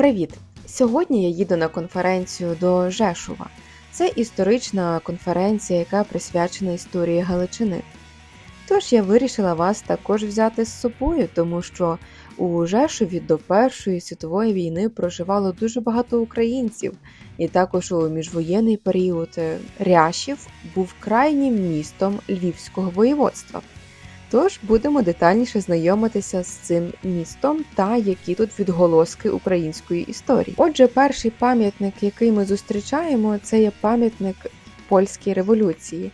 Привіт! Сьогодні я їду на конференцію до Жешува. Це історична конференція, яка присвячена історії Галичини. Тож я вирішила вас також взяти з собою, тому що у Жешові до Першої світової війни проживало дуже багато українців, і також у міжвоєнний період е, Ряшів був крайнім містом Львівського воєводства. Тож будемо детальніше знайомитися з цим містом та які тут відголоски української історії. Отже, перший пам'ятник, який ми зустрічаємо, це є пам'ятник польській революції.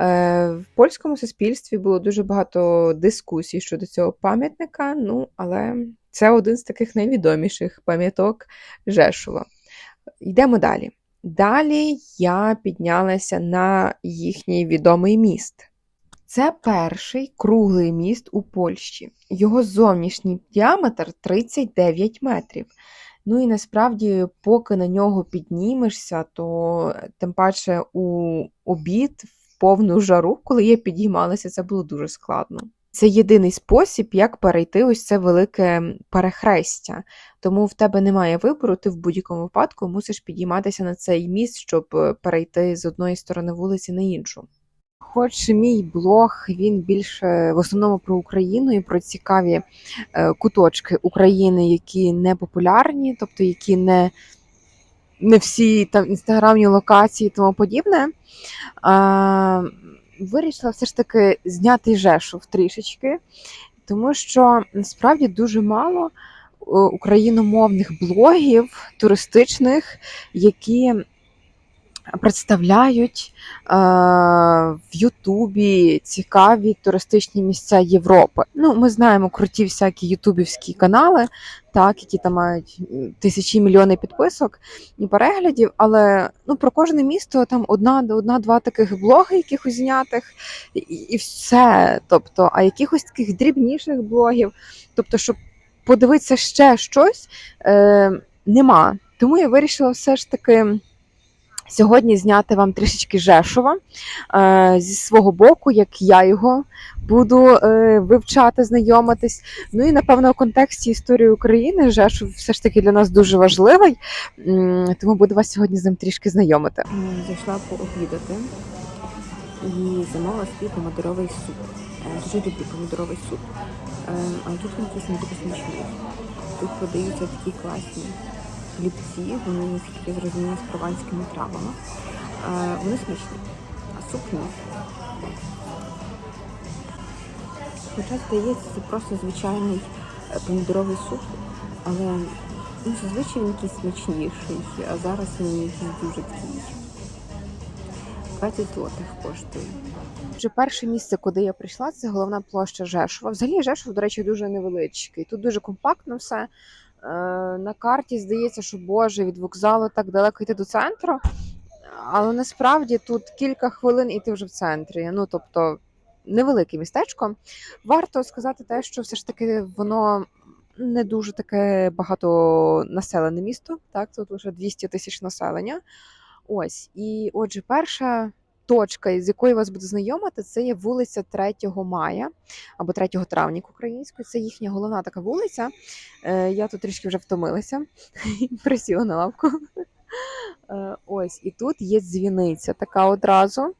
Е, В польському суспільстві було дуже багато дискусій щодо цього пам'ятника, ну але це один з таких найвідоміших пам'яток Жешува. Йдемо далі. Далі я піднялася на їхній відомий міст. Це перший круглий міст у Польщі. Його зовнішній діаметр 39 метрів. Ну і насправді, поки на нього піднімешся, то тим паче у обід в повну жару, коли я підіймалася, це було дуже складно. Це єдиний спосіб, як перейти ось це велике перехрестя. Тому в тебе немає вибору, ти в будь-якому випадку мусиш підійматися на цей міст, щоб е, перейти з одної сторони вулиці на іншу. Хоч мій блог він більше в основному про Україну і про цікаві е, куточки України, які не популярні, тобто які не, не всі там інстаграмні локації і тому подібне. А, вирішила все ж таки зняти Жешув трішечки, тому що насправді дуже мало е, україномовних блогів туристичних, які представляють е, в Ютубі цікаві туристичні місця Європи. Ну, ми знаємо круті всякі ютубівські канали, так, які там мають тисячі мільйони підписок і переглядів, але ну, про кожне місто там одна, одна-два таких блоги якихось знятих, і, і все. Тобто, а якихось таких дрібніших блогів, тобто, щоб подивитися ще щось, е, нема. Тому я вирішила все ж таки сьогодні зняти вам трішечки Жешова е, зі свого боку, як я його буду е, вивчати, знайомитись. Ну і напевно у контексті історії України Жешов все ж таки для нас дуже важливий, тому буду вас сьогодні з ним трішки знайомити. Зайшла пообідати і замовила собі помидоровий суп. Е, Дуже люблю помидоровий суп, Е, але тут він якийсь не дуже смачний. Тут продаються такі класні хлібці, вони, наскільки я зрозуміла, з прованськими травами. Е, Вони смачні, а суп ні. Хоча здається, це просто звичайний е, помідоровий суп, але ну, зазвичай він якийсь смачніший, а зараз він якийсь дуже такий. 20 злотих коштує. Вже перше місце, куди я прийшла, це головна площа Жешова. Взагалі Жешов, до речі, дуже невеличкий. Тут дуже компактно все. Е, На карті здається, що Боже, від вокзалу так далеко йти до центру. Але насправді тут кілька хвилин і ти вже в центрі. Ну тобто невелике містечко. Варто сказати те, що все ж таки воно не дуже таке багатонаселене місто. Так, тут лише 200 тисяч населення. Ось, і отже, перша точка, з якою вас буду знайомити, це є вулиця 3 мая або 3 травня українською. Це їхня головна така вулиця. Е, Я тут трішки вже втомилася, присіла на лавку. Е, Ось, і тут є дзвіниця така одразу.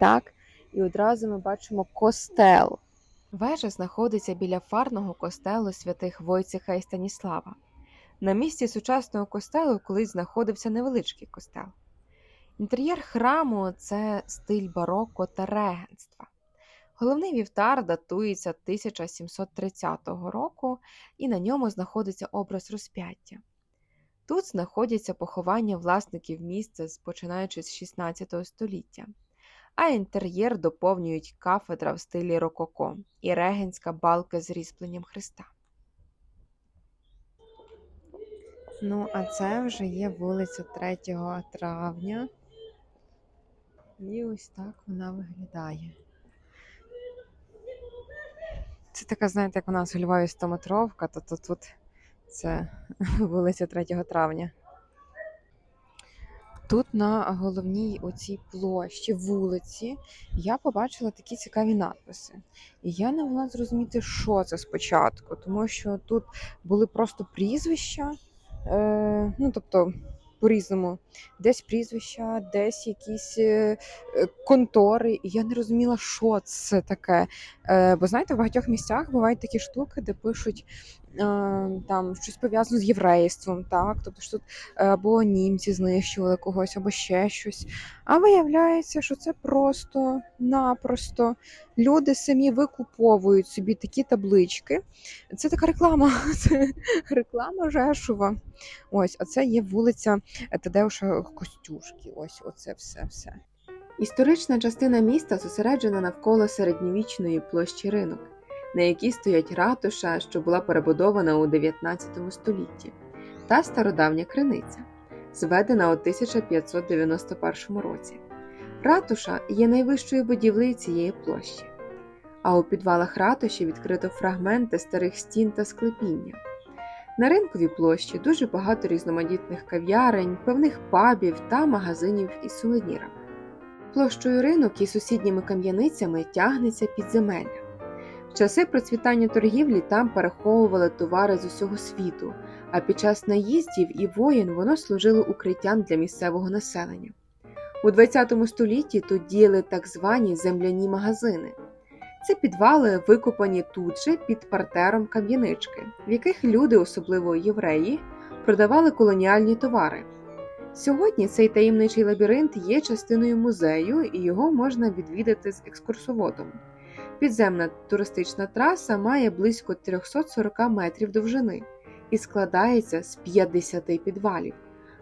Так, і одразу ми бачимо костел. Вежа знаходиться біля фарного костелу святих Войцеха і Станіслава. На місці сучасного костелу колись знаходився невеличкий костел. Інтер'єр храму це стиль бароко та регенства. Головний вівтар датується 1730 року, і на ньому знаходиться образ розп'яття. Тут знаходяться поховання власників місця, починаючи з 16 століття, а інтер'єр доповнюють кафедра в стилі рококо і регенська балка з різьбленням Христа. Ну, а це вже є вулиця 3 травня. І ось так вона виглядає. Це така, знаєте, як у нас у Львові стометровка, то, то тут це вулиця 3 травня. Тут на головній оцій площі, вулиці, я побачила такі цікаві надписи. І я не могла зрозуміти, що це спочатку, тому що тут були просто прізвища, е, ну тобто по-різному, десь прізвища, десь якісь е, е, контори, і я не розуміла, що це таке. Е, бо знаєте, в багатьох місцях бувають такі штуки, де пишуть. Е, Там щось пов'язане з єврейством, так, тобто що тут або німці знищували когось, або ще щось. А виявляється, що це просто-напросто люди самі викуповують собі такі таблички. Це така реклама, це реклама Жешува. Ось, а це є вулиця Тадеуша Костюшки. Ось, оце все все. Історична частина міста зосереджена навколо середньовічної площі ринок, на якій стоять ратуша, що була перебудована у 19 столітті, та стародавня криниця, зведена у 1591 році. Ратуша є найвищою будівлею цієї площі, а у підвалах ратуші відкрито фрагменти старих стін та склепіння. На ринковій площі дуже багато різноманітних кав'ярень, певних пабів та магазинів із сувенірами. Площою ринок і сусідніми кам'яницями тягнеться підземелля. Часи процвітання торгівлі там переховували товари з усього світу, а під час наїздів і воєн воно служило укриттям для місцевого населення. У ХХ столітті тут діяли так звані земляні магазини. Це підвали, викопані тут же під партером кам'янички, в яких люди, особливо євреї, продавали колоніальні товари. Сьогодні цей таємничий лабіринт є частиною музею і його можна відвідати з екскурсоводом. Підземна туристична траса має близько 340 метрів довжини і складається з 50 підвалів,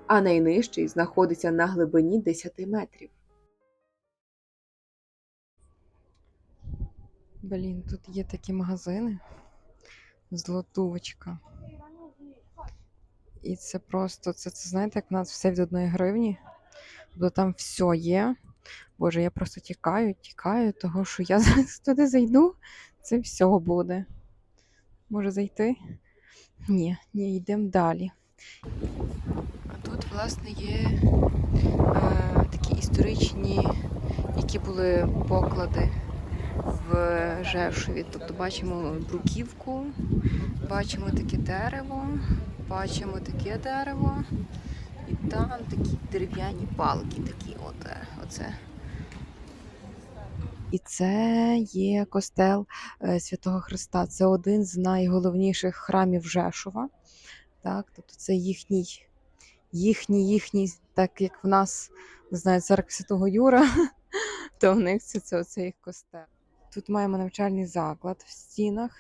а найнижчий знаходиться на глибині 10 метрів. Блін, тут є такі магазини. Злотувочка. І це просто, це, це знаєте, як в нас все від одної гривні. Бо там все є. Боже, я просто тікаю, тікаю, того що я зараз туди зайду, це все буде. Може зайти? Ні, ні, йдемо далі. А тут, власне, є е, такі історичні, які були поклади в Жешові. Тобто бачимо бруківку, бачимо таке дерево, бачимо таке дерево, і там такі дерев'яні палки. такі от, е, оце. І це є костел е, Святого Христа. Це один з найголовніших храмів Жешова. Так, тобто це їхній, їхній, їхній, так як в нас не знаю, церква Святого Юра, то в них це, це їх костел. Тут маємо навчальний заклад в стінах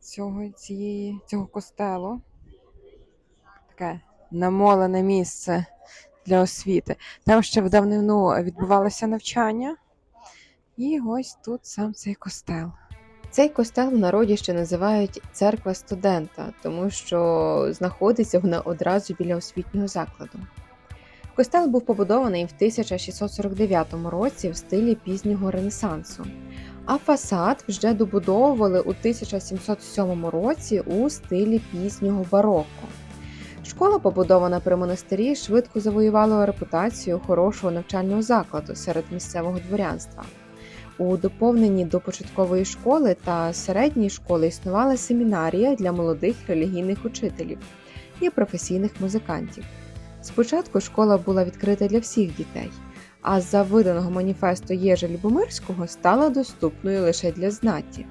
цього, цієї, цього костелу. Таке намолене місце для освіти. Там ще в давнину відбувалося навчання. І ось тут сам цей костел. Цей костел в народі ще називають церква студента, тому що знаходиться вона одразу біля освітнього закладу. Костел був побудований в 1649 році в стилі пізнього Ренесансу, а фасад вже добудовували у 1707 році у стилі пізнього бароко. Школа, побудована при монастирі, швидко завоювала репутацію хорошого навчального закладу серед місцевого дворянства. У доповненні до початкової школи та середньої школи існувала семінарія для молодих релігійних учителів і професійних музикантів. Спочатку школа була відкрита для всіх дітей, а з-за виданого маніфесту Єжа Любомирського стала доступною лише для знаті.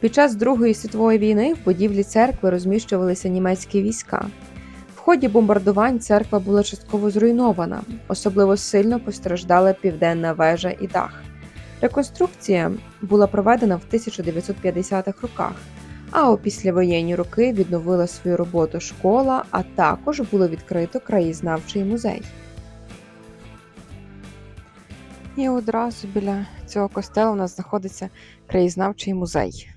Під час Другої світової війни в будівлі церкви розміщувалися німецькі війська. Ході бомбардувань церква була частково зруйнована, особливо сильно постраждала південна вежа і дах. Реконструкція була проведена в 1950-х роках, а у післявоєнні роки відновила свою роботу школа, а також було відкрито краєзнавчий музей. І одразу біля цього костела у нас знаходиться краєзнавчий музей.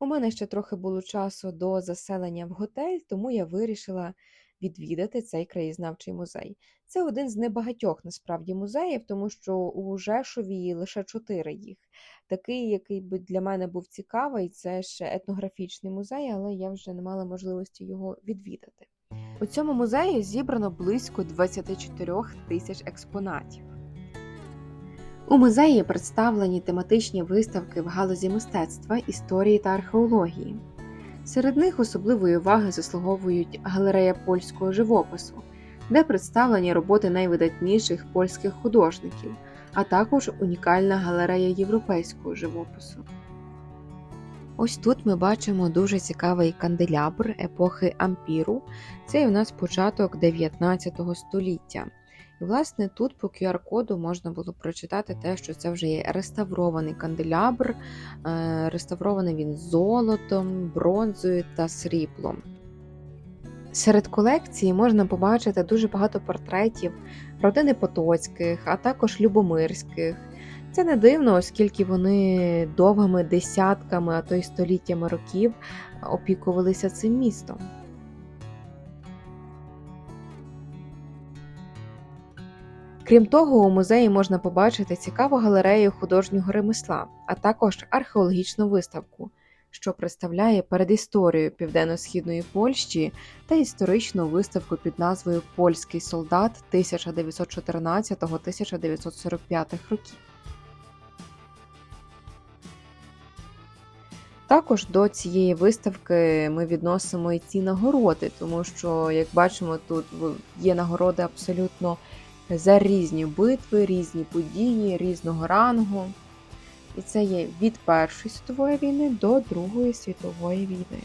У мене ще трохи було часу до заселення в готель, тому я вирішила відвідати цей краєзнавчий музей. Це один з небагатьох насправді музеїв, тому що у Жешові лише чотири їх. Такий, який би для мене був цікавий, це ще етнографічний музей, але я вже не мала можливості його відвідати. У цьому музеї зібрано близько 24 тисяч експонатів. У музеї представлені тематичні виставки в галузі мистецтва, історії та археології. Серед них особливої уваги заслуговують галерея польського живопису, де представлені роботи найвидатніших польських художників, а також унікальна галерея європейського живопису. Ось тут ми бачимо дуже цікавий канделябр епохи ампіру. Це у нас початок 19 століття. І, власне, тут по QR-коду можна було прочитати те, що це вже є реставрований канделябр, е, реставрований він золотом, бронзою та сріблом. Серед колекції можна побачити дуже багато портретів родини Потоцьких, а також Любомирських. Це не дивно, оскільки вони довгими десятками, а то й століттями років опікувалися цим містом. Крім того, у музеї можна побачити цікаву галерею художнього ремесла, а також археологічну виставку, що представляє передісторію південно-східної Польщі та історичну виставку під назвою Польський солдат 1914-1945 років. Також до цієї виставки ми відносимо і ці нагороди, тому що, як бачимо, тут є нагороди абсолютно за різні битви, різні події, різного рангу. І це є від Першої світової війни до Другої світової війни.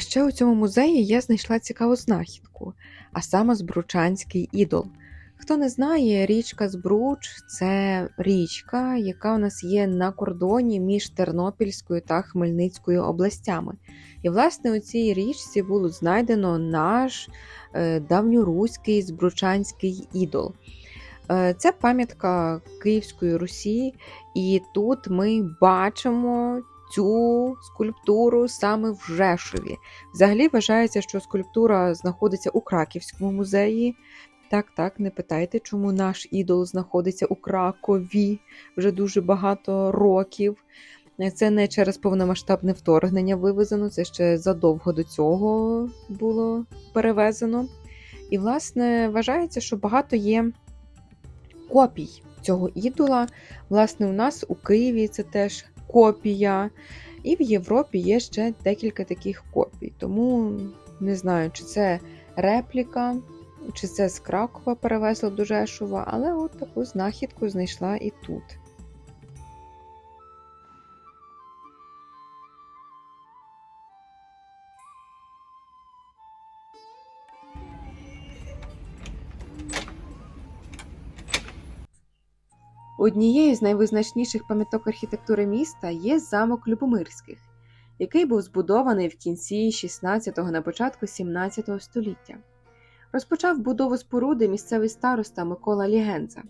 Ще у цьому музеї я знайшла цікаву знахідку, а саме Збручанський ідол. Хто не знає, річка Збруч це річка, яка у нас є на кордоні між Тернопільською та Хмельницькою областями. І, власне, у цій річці було знайдено наш е, давньоруський Збручанський ідол. Е, це пам'ятка Київської Русі, і тут ми бачимо цю скульптуру саме в Жешові. Взагалі вважається, що скульптура знаходиться у Краківському музеї. Так, так, не питайте, чому наш ідол знаходиться у Кракові вже дуже багато років. Це не через повномасштабне вторгнення вивезено, це ще задовго до цього було перевезено. І, власне, вважається, що багато є копій цього ідола. Власне, у нас у Києві це теж копія. І в Європі є ще декілька таких копій. Тому не знаю, чи це репліка, чи це з Кракова перевезла до Жешова, але от таку знахідку знайшла і тут. Однією з найвизначніших пам'яток архітектури міста є замок Любомирських, який був збудований в кінці 16-го на початку 17 століття. Розпочав будову споруди місцевий староста Микола Лігенза.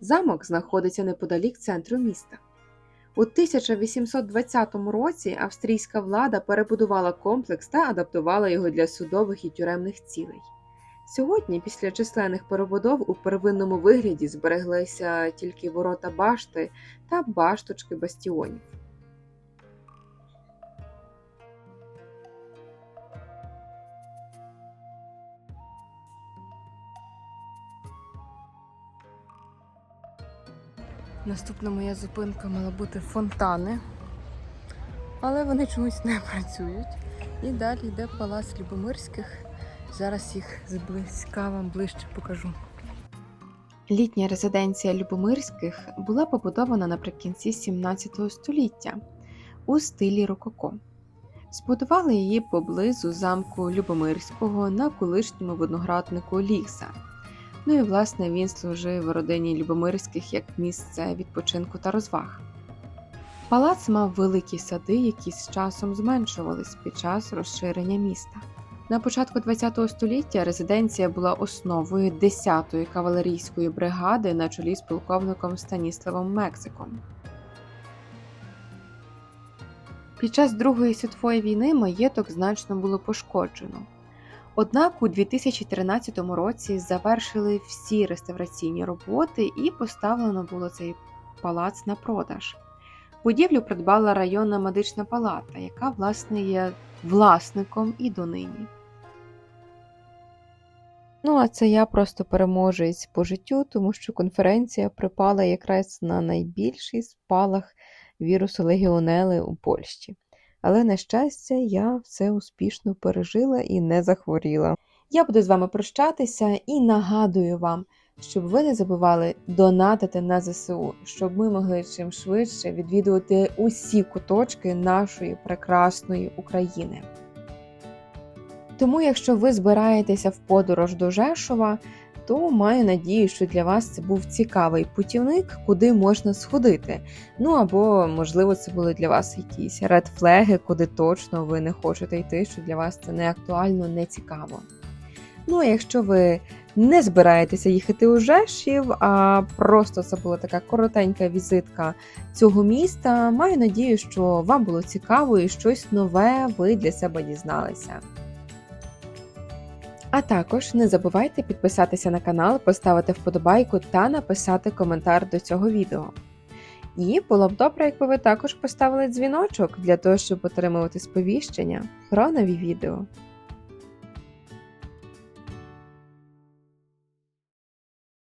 Замок знаходиться неподалік центру міста. У 1820 році австрійська влада перебудувала комплекс та адаптувала його для судових і тюремних цілей. Сьогодні, після численних перебудов, у первинному вигляді збереглися тільки ворота башти та башточки бастіонів. Наступна моя зупинка мала бути фонтани, але вони чомусь не працюють. І далі йде палац Любомирських. Зараз їх зблизька вам ближче покажу. Літня резиденція Любомирських була побудована наприкінці 17 століття у стилі Рококо. Збудували її поблизу замку Любомирського на колишньому винограднику Ліса. Ну і власне він служив родині Любомирських як місце відпочинку та розваг. Палац мав великі сади, які з часом зменшувались під час розширення міста. На початку ХХ століття резиденція була основою 10-ї кавалерійської бригади на чолі з полковником Станіславом Мексиком. Під час Другої світової війни маєток значно було пошкоджено. Однак у 2013 році завершили всі реставраційні роботи і поставлено було цей палац на продаж. Будівлю придбала районна медична палата, яка власне є власником і донині. Ну, а це я просто переможець по життю, тому що конференція припала якраз на найбільший спалах вірусу легіонели у Польщі. Але, на щастя, я все успішно пережила і не захворіла. Я буду з вами прощатися і нагадую вам, щоб ви не забували донатити на ЗСУ, щоб ми могли чим швидше відвідувати усі куточки нашої прекрасної України. Тому, якщо ви збираєтеся в подорож до Жешова, то маю надію, що для вас це був цікавий путівник, куди можна сходити. Ну або, можливо, це були для вас якісь редфлеги, куди точно ви не хочете йти, що для вас це не актуально, не цікаво. Ну, а якщо ви не збираєтеся їхати у Жешів, а просто це була така коротенька візитка цього міста, маю надію, що вам було цікаво і щось нове ви для себе дізналися. А також не забувайте підписатися на канал, поставити вподобайку та написати коментар до цього відео. І було б добре, якби ви також поставили дзвіночок для того, щоб отримувати сповіщення про нові відео.